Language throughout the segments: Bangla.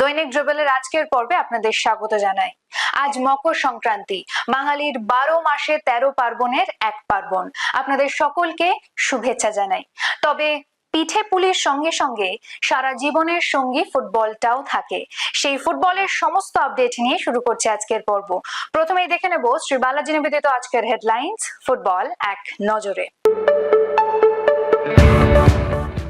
দৈনিক ড্রবেলের আজকের পর্বে আপনাদের স্বাগত জানাই। আজ মকর সংক্রান্তি, বাঙালির বারো মাসে তেরো পার্বণের এক পার্বণ। আপনাদের সকলকে শুভেচ্ছা জানাই। তবে পিঠে পুলির সঙ্গে সঙ্গে সারা জীবনের সঙ্গী ফুটবলটাও থাকে। সেই ফুটবলের সমস্ত আপডেট নিয়ে শুরু করছে আজকের পর্ব। প্রথমেই দেখে নেব শ্রী বালাজি নিবেদিত আজকের হেডলাইন্স, ফুটবল এক নজরে।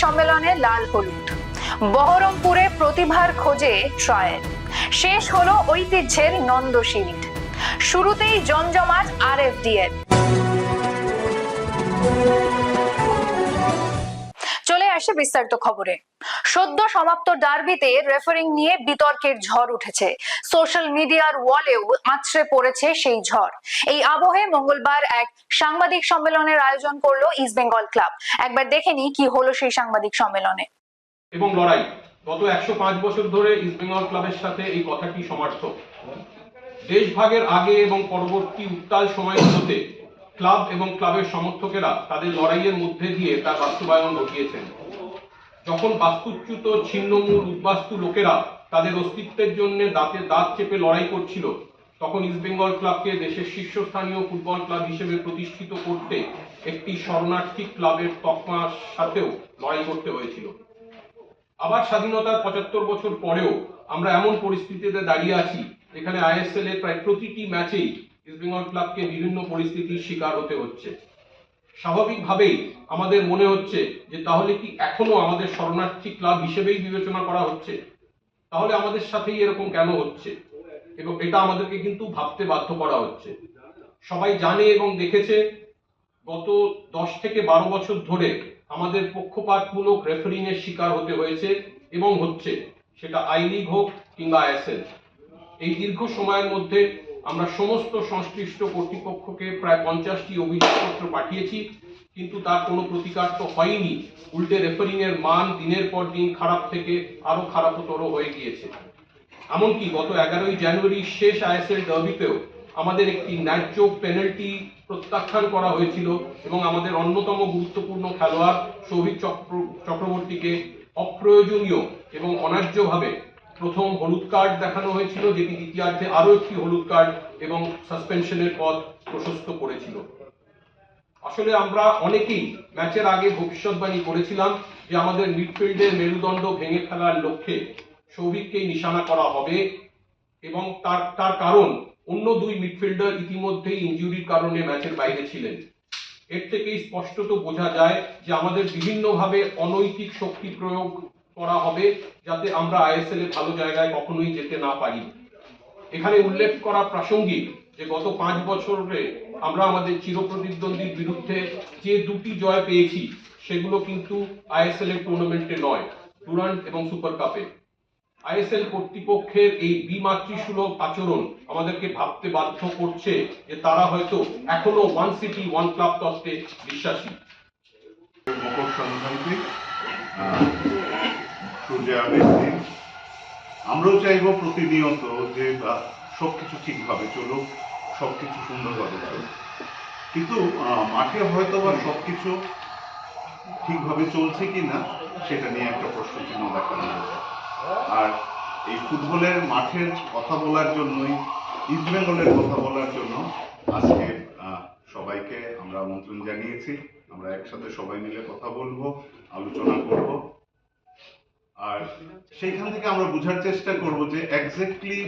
সম্মেলনে লাল হলুদ। বহরমপুরে প্রতিভার খোঁজে ট্রায়াল। শেষ হলো ঐতিহ্যের নন্দ শিরিট শুরুতেই জমজমাট আর এফ চলে আসে বিস্তারিত খবরে। সদ্য সমাপ্ত ডার্বিতে রেফারিং নিয়ে বিতর্কের ঝড় উঠেছে। সোশ্যাল মিডিয়ার ওয়ালেও আছড়ে পড়েছে সেই ঝড়। এই আবহে মঙ্গলবার এক সাংবাদিক সম্মেলনের আয়োজন করল ইস্ট বেঙ্গল ক্লাব। একবার দেখে নি কি হলো সেই সাংবাদিক সম্মেলনে। এবং লড়াই। গত একশো পাঁচ বছর ধরে ইস্টবেঙ্গল ক্লাবের সাথে এই কথাটি সমার্থক? দেশভাগের আগে এবং পরবর্তী উত্তাল সময়গুলোতে ক্লাব এবং ক্লাবের সমর্থকেরা তাদের লড়াইয়ের মধ্যে দিয়ে তার বাস্তবায়ন ঘটিয়েছেন যখন বাস্তুচ্যুত ছিন্নমূল উদ্বাস্তু লোকেরা তাদের অস্তিত্বের জন্য দাঁতে দাঁত চেপে লড়াই করছিল, তখন ইস্টবেঙ্গল ক্লাবকে দেশের শীর্ষস্থানীয় ফুটবল ক্লাব হিসেবে প্রতিষ্ঠিত করতে একটি শরণার্থী ক্লাবের তকমার সাথেও লড়াই করতে হয়েছিল। আবার স্বাধীনতার পঁচাত্তর বছর পরেও আমরা এমন পরিস্থিতিতে দাঁড়িয়ে আছি, যেখানে আইএসএল এর প্রায় প্রতিটি ম্যাচেই ইস্টবেঙ্গল ক্লাবকে বিভিন্ন পরিস্থিতির শিকার হতে হচ্ছে। স্বাভাবিকভাবেই আমাদের মনে হচ্ছে যে তাহলে কি এখনও আমাদের শরণার্থী ক্লাব হিসেবেই বিবেচনা করা হচ্ছে? তাহলে আমাদের সাথেই এরকম কেন হচ্ছে? এবং এটা আমাদেরকে কিন্তু ভাবতে বাধ্য করা হচ্ছে। সবাই জানে এবং দেখেছে, গত দশ থেকে বারো বছর ধরে আমাদের পক্ষপাতমূলক রেফারিং এর শিকার হতে হয়েছে এবং হচ্ছে, সেটা আই লিগ হোক কিংবা আইএসএল এই দীর্ঘ সময়ের মধ্যে আমরা সমস্ত সংশ্লিষ্ট কর্তৃপক্ষকে প্রায় পঞ্চাশটি অভিযোগপত্র পাঠিয়েছি, কিন্তু তার কোনো প্রতিকার তো হয়নি। উল্টে রেফারিং এর মান দিনের পর দিন খারাপ থেকে আরও খারাপতর হয়ে গিয়েছে। এমনকি গত এগারোই জানুয়ারি শেষ আইএসএল ডার্বিতেও আমাদের একটি ন্যায্য পেনাল্টি প্রত্যাখ্যান করা হয়েছিল এবং আমাদের অন্যতম গুরুত্বপূর্ণ খেলোয়াড় সৌভিক চক্র চক্রবর্তীকে অপ্রয়োজনীয় এবং অন্যায্যভাবে প্রথম হলুদ কার্ড দেখানো হয়েছিল, যেটি দ্বিতীয়ার্ধে আরও একটি হলুদ কার্ড এবং সাসপেনশনের পথ প্রশস্ত করেছিল। আসলে আমরা অনেকেই ম্যাচের আগে ভবিষ্যৎবাণী করেছিলাম যে আমাদের মিডফিল্ডের মেরুদণ্ড ভেঙে ফেলার লক্ষ্যে সৌভিককেই নিশানা করা হবে এবং তার তার কারণ অন্য দুই মিডফিল্ডার ইতিমধ্যেই ইনজুরির কারণে ম্যাচের বাইরে ছিলেন। এর থেকেই স্পষ্টত বোঝা যায় যে আমাদের বিভিন্নভাবে অনৈতিক শক্তি প্রয়োগ করা হবে যাতে আমরা আইএসএল এ ভালো জায়গায় কখনোই যেতে না পারি। এখানে উল্লেখ করা প্রাসঙ্গিক যে গত পাঁচ বছরে আমরা আমাদের চিরপ্রতিদ্বন্দ্বীর বিরুদ্ধে যে দুটি জয় পেয়েছি, সেগুলো কিন্তু আইএসএল এর টুর্নামেন্টে নয় ডুরান্ট এবং সুপার কাপে আইএসএল কর্তৃপক্ষের এই বিমাতৃসুলভ আচরণ আমাদেরকে ভাবতে বাধ্য করছে যে তারা হয়তো এখনও ওয়ান সিটি ওয়ান ক্লাব তত্ত্বে বিশ্বাসী। মকর সংক্রান্তি আমরাও চাইব প্রতিনিয়ত যে আহ, সবকিছু ঠিকভাবে চলুক সবকিছু সুন্দরভাবে চলুক। কিন্তু মাঠে হয়তো বা সবকিছু ঠিকভাবে চলছে কি না সেটা নিয়ে একটা প্রশ্ন চিহ্ন দেখা আর এই ফুটবলের মাঠের কথা বলার জন্যই ইস্টবেঙ্গলের কথা বলার জন্য আজকে সবাইকে আমরা আমন্ত্রণ জানিয়েছি। আমরা একসাথে সবাই মিলে কথা বলব আলোচনা করব। আর সেইখান থেকে আমরা বোঝার চেষ্টা করব যে এক্স্যাক্টলি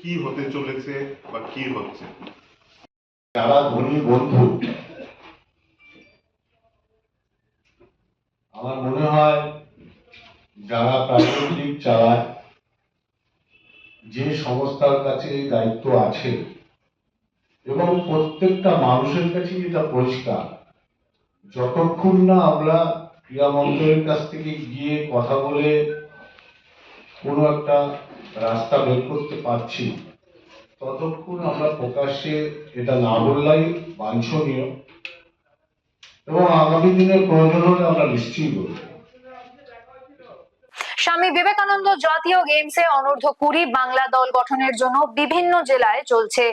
কি হতে চলেছে বা কি হচ্ছে। যারা ধনী বন্ধু, আমার মনে হয় যারা লিগ চালায় যে সংস্থার কাছে দায়িত্ব আছে এবং প্রত্যেকটা মানুষের কাছে এটা পরিষ্কার, যতক্ষণ না আমরা ক্রীড়া মন্ত্রকের কাছ থেকে গিয়ে কথা বলে কোনো একটা রাস্তা বের করতে পারছি ততক্ষণ আমরা প্রকাশ্যে এটা না বললাই বাঞ্ছনীয় এবং আগামী দিনে প্রয়োজন হলে আমরা নিশ্চয়ই বলব। স্বামী বিবেকানন্দ জাতীয় গেমসে অনূর্ধ্ব কুড়ি বাংলা দল গঠনের জন্য বিভিন্ন জেলায় চলছে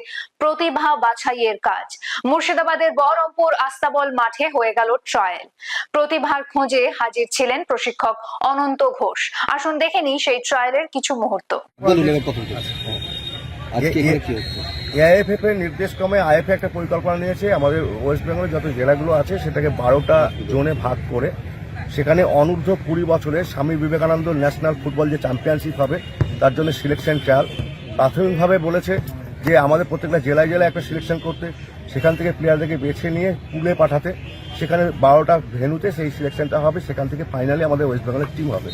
প্রতিভা বাছাইয়ের কাজ মুর্শিদাবাদের বহরমপুর আস্তাবল মাঠে হয়ে গেল ট্রায়াল প্রতিভার খোঁজে হাজির ছিলেন প্রশিক্ষক অনন্ত ঘোষ আসুন দেখে নিই সেই ট্রায়ালের কিছু মুহূর্ত আজকে এখানে কি হচ্ছে এআইএফএফ এর নির্দেশক্রমে আইএফএ একটা পরিকল্পনা নিয়েছে আমাদের ওয়েস্ট বেঙ্গলের যত জেলাগুলো আছে সেটাকে বারোটা জোনে ভাগ করে সেখানে অনূর্ধ্ব কুড়ি বছরে স্বামী বিবেকানন্দ ন্যাশনাল ফুটবল যে চ্যাম্পিয়নশিপ হবে, তার জন্য সিলেকশন ট্রায়াল। প্রাথমিকভাবে বলেছে যে আমাদের প্রত্যেকটা জেলায় জেলায় একটা সিলেকশন করতে, সেখান থেকে প্লেয়ারদেরকে বেছে নিয়ে পুলে পাঠাতে, সেখানে বারোটা ভেনুতে সেই সিলেকশনটা হবে, সেখান থেকে ফাইনালি আমাদের ওয়েস্ট বেঙ্গলের টিম হবে।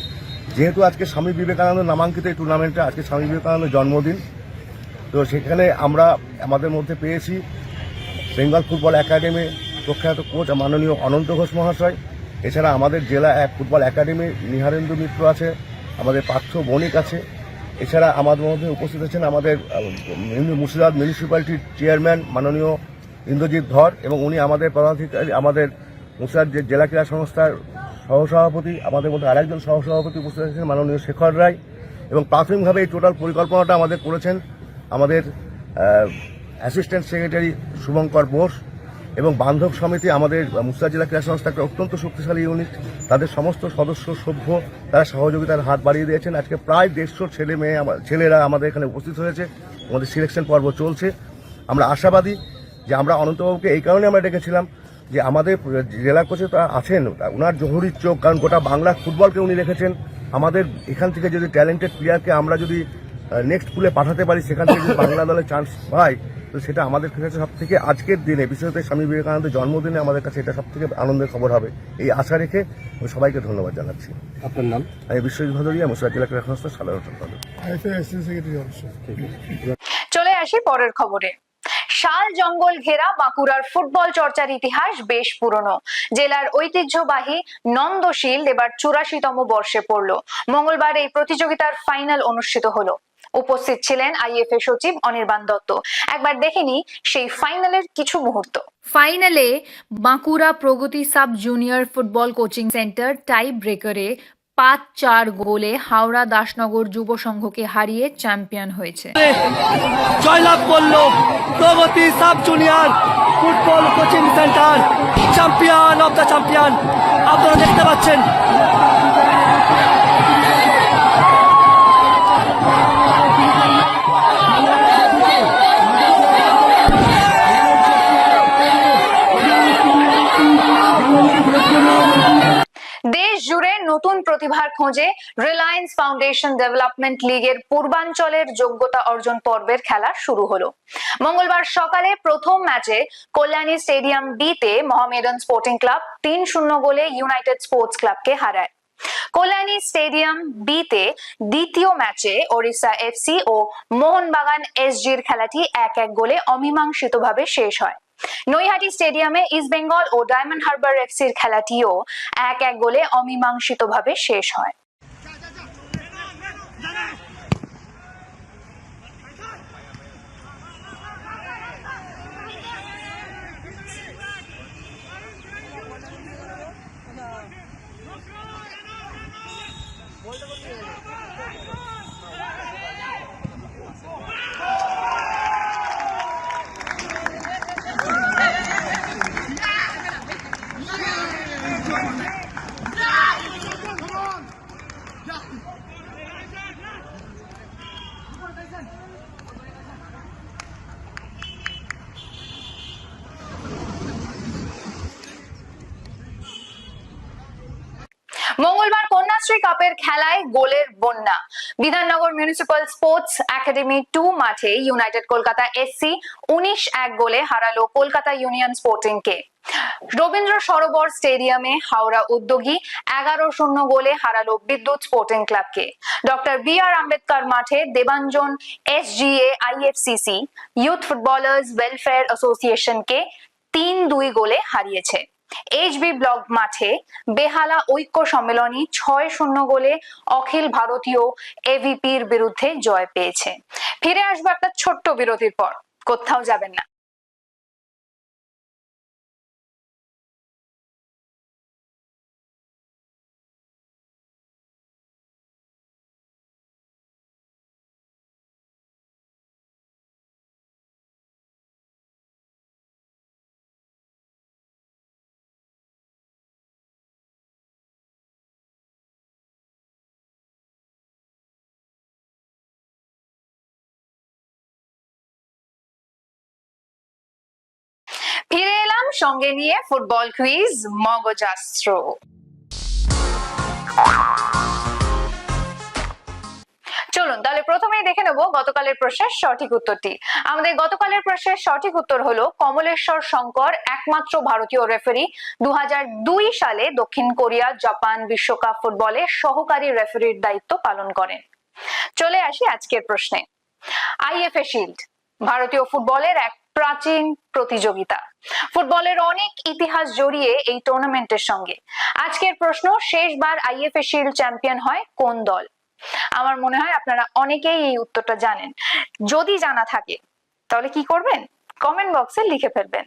যেহেতু আজকে স্বামী বিবেকানন্দ নামাঙ্কিত এই টুর্নামেন্টে আজকে স্বামী বিবেকানন্দ জন্মদিন, তো সেখানে আমরা আমাদের মধ্যে পেয়েছি বেঙ্গল ফুটবল একাডেমি প্রখ্যাত কোচ মাননীয় অনন্ত ঘোষ মহাশয়। এছাড়া আমাদের জেলা এক ফুটবল একাডেমি, নিহারেন্দু মিত্র আছে, আমাদের পার্থ বণিক আছে। এছাড়া আমাদের মধ্যে উপস্থিত আছেন আমাদের মুর্শিদাবাদ মিউনিসিপ্যালিটির চেয়ারম্যান মাননীয় ইন্দ্রজিৎ ধর এবং উনি আমাদের পদাধিকারী, আমাদের মুর্শিদাবাদ জেলা ক্রীড়া সংস্থার সহসভাপতি, আমাদের মধ্যে আরেকজন সহসভাপতি উপস্থিত আছেন মাননীয় শেখর রায় এবং প্রাথমিকভাবে এই টোটাল পরিকল্পনাটা আমাদের করেছেন আমাদের অ্যাসিস্ট্যান্ট সেক্রেটারি শুভঙ্কর বোস। এবং বান্ধব সমিতি আমাদের মুর্শিদাবাদ জেলা ক্রীড়া সংস্থা একটা অত্যন্ত শক্তিশালী ইউনিট। তাদের সমস্ত সদস্য, সভ্য, তারা সহযোগিতার হাত বাড়িয়ে দিয়েছেন। আজকে প্রায় দেড়শো ছেলে মেয়ে ছেলেরা আমাদের এখানে উপস্থিত হয়েছে। আমাদের সিলেকশন পর্ব চলছে। আমরা আশাবাদী যে আমরা অনন্তবাবুকে এই কারণে আমরা ডেকেছিলাম যে আমাদের জেলা কোচে তারা আছেন, ওনার জহুরির চোখ, কারণ গোটা বাংলা ফুটবলকে উনি রেখেছেন। আমাদের এখান থেকে যদি ট্যালেন্টেড প্লেয়ারকে আমরা যদি নেক্সট পুলে পাঠাতে পারি, সেখান থেকে যদি বাংলা দলে চান্স পাই তো সেটা আমাদের কাছে সব থেকে আজকের দিনে বিশেষত স্বামী বিবেকানন্দের জন্মদিনে আমাদের কাছে এটা সব থেকে আনন্দের খবর হবে। এই আশা রেখে আমি সবাইকে ধন্যবাদ জানাচ্ছি। আপনার নাম? আমি বিশ্বজিৎ ভাদুরিয়া মুর্শিদাবাদ জেলা ক্রীড়া সংস্থার সাধারণ সম্পাদক চলে আসি পরের খবরে। শাল জঙ্গল ঘেরা বাঁকুড়ার ফুটবল চর্চার ইতিহাস বেশ পুরনো। জেলার ঐতিহ্যবাহী নন্দশীল এবার চুরাশিতম বর্ষে পড়ল। মঙ্গলবার এই প্রতিযোগিতার ফাইনাল অনুষ্ঠিত হলো। উপস্থিত ছিলেন আইএফএ সচিব অনির্বাণ দত্ত। একবার দেখেনি সেই ফাইনালের কিছু মুহূর্ত। ফাইনালে Bankura Pragati sub junior football coaching centre tie ব্রেকারে পাঁচ চার গোলে হাওড়া দাসনগর যুব সংঘকে হারিয়ে চ্যাম্পিয়ন হয়েছে। জয়লাভ করল Pragati sub junior football coaching centre. Champion of the champion. আপনারা দেখতে পাচ্ছেন নতুন প্রতিভার খোঁজে রিলায়েন্স ফাউন্ডেশন ডেভেলপমেন্ট লিগের পূর্বাঞ্চলের যোগ্যতা অর্জন পর্বের খেলা শুরু হলো। মঙ্গলবার সকালে প্রথম ম্যাচে কল্যাণী স্টেডিয়াম বিতে মহামেডান স্পোর্টিং ক্লাব তিন শূন্য গোলে ইউনাইটেড স্পোর্টস ক্লাবকে হারায়। কল্যাণী স্টেডিয়াম বিতে দ্বিতীয় ম্যাচে ওড়িশা এফসি ও মোহনবাগান এসজির খেলাটি এক এক গোলে অমীমাংসিতভাবে শেষ হয়। নৈহাটি স্টেডিয়ামে ইস্ট বেঙ্গল ও ডায়মন্ড হারবার এফসির খেলাটিও এক এক গোলে অমীমাংসিতভাবে শেষ হয় মঙ্গলবার কন্যাশ্রী কাপের খেলায় গোলের বন্যা। Bidhannagar municipal sports academy two মাঠে ইউনাইটেড কলকাতা এসসি উনিশ এক গোলে হারালো কলকাতা ইউনিয়ন স্পোর্টিং কে। রবীন্দ্র সরোবর স্টেডিয়ামে হাওড়া উদ্যোগী এগারো শূন্য গোলে হারালো বিদ্যুৎ স্পোর্টিং ক্লাবকে ডক্টর বি আর আম্বেদকর মাঠে Debanjan SGA IFCC youth footballers welfare অ্যাসোসিয়েশনকে তিন দুই গোলে হারিয়েছে। এইচবি ব্লক মাঠে বেহালা ঐক্য সম্মেলনী ছয় শূন্য গোলে অখিল ভারতীয় এভিপির বিরুদ্ধে জয় পেয়েছে। ফিরে আসব একটা ছোট্ট বিরতির পর। কোথাও যাবেন না। সঙ্গে নিয়ে ফুটবল কুইজ মগজাস্ত্র। চলুন, তাহলে প্রথমেই দেখে নেব গতকালের প্রশ্নের সঠিক উত্তরটি। আমাদের গতকালের প্রশ্নের সঠিক উত্তর হলো কমলেশ্বর শঙ্কর, একমাত্র ভারতীয় রেফারি দু হাজার দুই সালে দক্ষিণ কোরিয়া জাপান বিশ্বকাপ ফুটবলে সহকারী রেফারির দায়িত্ব পালন করেন। চলে আসি আজকের প্রশ্নে। আইএফএ শিল্ড ভারতীয় ফুটবলের এক প্রাচীন প্রতিযোগিতা। ফুটবলের অনেক ইতিহাস জড়িয়ে এই টুর্নামেন্টের সঙ্গে। আজকের প্রশ্ন, শেষবার আইএফএ শিল্ড চ্যাম্পিয়ন হয় কোন দল? আমার মনে হয় আপনারা অনেকেই এই উত্তরটা জানেন। যদি জানা থাকে, তাহলে কি করবেন? কমেন্ট বক্সে লিখে ফেলবেন।